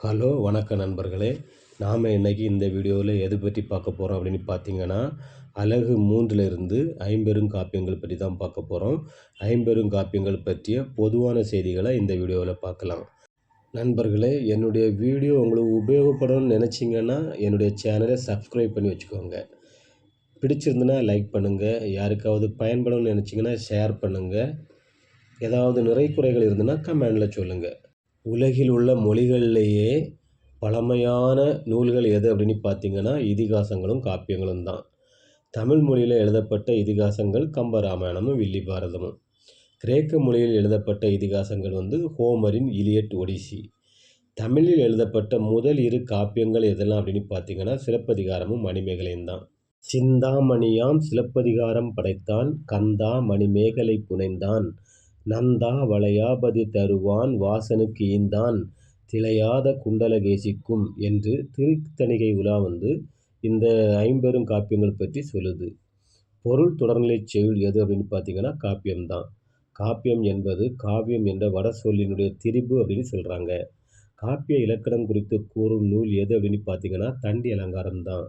Hello வணக்கம் நண்பர்களே. நாம் இன்றைக்கி இந்த வீடியோவில் எது பற்றி பார்க்க போகிறோம் அப்படின்னு பார்த்தீங்கன்னா அழகு மூன்றில் இருந்து ஐம்பெரும் காப்பியங்கள் பற்றி தான் பார்க்க போகிறோம் ஐம்பெரும் காப்பியங்கள் பற்றிய பொதுவான செய்திகளை இந்த வீடியோவில் பார்க்கலாம். நண்பர்களே என்னுடைய வீடியோ உங்களுக்கு உபயோகப்படணும்னு நினச்சிங்கன்னா என்னுடைய சேனலை சப்ஸ்கிரைப் பண்ணி வச்சுக்கோங்க. பிடிச்சிருந்துன்னா லைக் பண்ணுங்கள் யாருக்காவது பயன்படணும்னு நினச்சிங்கன்னா ஷேர் பண்ணுங்கள் ஏதாவது நிறை குறைகள் இருந்ததுன்னா கமெண்டில் சொல்லுங்கள் உலகில் உள்ள மொழிகள்லேயே பழமையான நூல்கள் எது அப்படின்னு பார்த்தீங்கன்னா இதிகாசங்களும் காப்பியங்களும் தான். தமிழ் மொழியில் எழுதப்பட்ட இதிகாசங்கள் கம்பராமாயணமும் வில்லி பாரதமும் கிரேக்க மொழியில் எழுதப்பட்ட இதிகாசங்கள் வந்து ஹோமரின் இலியட் ஒடிசி. தமிழில் எழுதப்பட்ட முதல் இரு காப்பியங்கள் எதெல்லாம் அப்படின்னு பார்த்தீங்கன்னா சிலப்பதிகாரமும் மணிமேகலையும் தான். சிந்தாமணியாம் சிலப்பதிகாரம் படைத்தான் கந்தா மணிமேகலை புனைந்தான். நந்தா வளையாபதி தருவான் வாசனுக்கு ஈந்தான் திளையாத குண்டலகேசிக்கும் என்று திருத்தணிகை உலா வந்து இந்த ஐம்பெரும் காப்பியங்கள் பற்றி சொல்லுது. பொருள் தொடர்நிலை செயல் எது அப்படின்னு பார்த்தீங்கன்னா காப்பியம்தான் காப்பியம் என்பது காவியம் என்ற வட சொல்லினுடைய திரிபு அப்படின்னு சொல்கிறாங்க காப்பிய இலக்கணம் குறித்து கூறும் நூல் எது அப்படின்னு பார்த்தீங்கன்னா தண்டி அலங்காரம் தான்.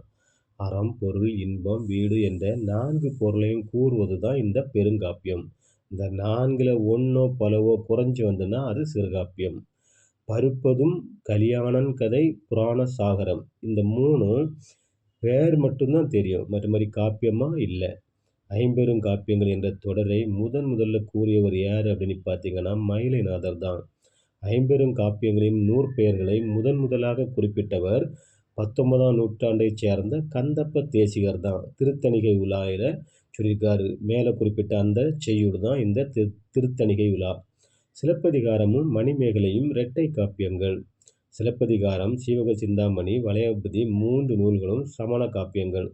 அறம் பொருள் இன்பம் வீடு என்ற நான்கு பொருளையும் கூறுவது தான் இந்த பெருங்காப்பியம். இந்த நான்கில் ஒன்றோ பலவோ குறைஞ்சி வந்துன்னா அது சிறுகாப்பியம். பருப்பதும் கலியாணன் கதை புராண சாகரம். இந்த மூணும் பேர் மட்டும்தான் தெரியும். மற்ற மாதிரி காப்பியமாக இல்லை. ஐம்பெரும் காப்பியங்கள் என்ற தொடரை முதன் முதல்ல கூறியவர் யார் அப்படின்னு பார்த்தீங்கன்னா மயிலைநாதர் தான். ஐம்பெரும் காப்பியங்களின் நூற்பெயர்களை முதன் முதலாக குறிப்பிட்டவர் பத்தொன்பதாம் நூற்றாண்டைச் சேர்ந்த கந்தப்ப தேசிகர் தான் திருத்தணிகை உலாயில் சொல்லியிருக்காரு. மேலே குறிப்பிட்ட அந்த செய்யுள் தான் இந்த திரு திருத்தணிகை உலா. சிலப்பதிகாரமும் மணிமேகலையும் இரட்டை காப்பியங்கள். சிலப்பதிகாரம் சீவக சிந்தாமணி வளையபதி மூன்று நூல்களும் சமண காப்பியங்கள்.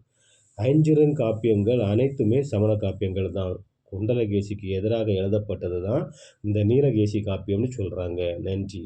ஐஞ்சிறங்காப்பியங்கள் அனைத்துமே சமண காப்பியங்கள் தான். குண்டலகேசிக்கு எதிராக எழுதப்பட்டது தான் இந்த நீலகேசி காப்பியம்னு சொல்கிறாங்க நன்றி.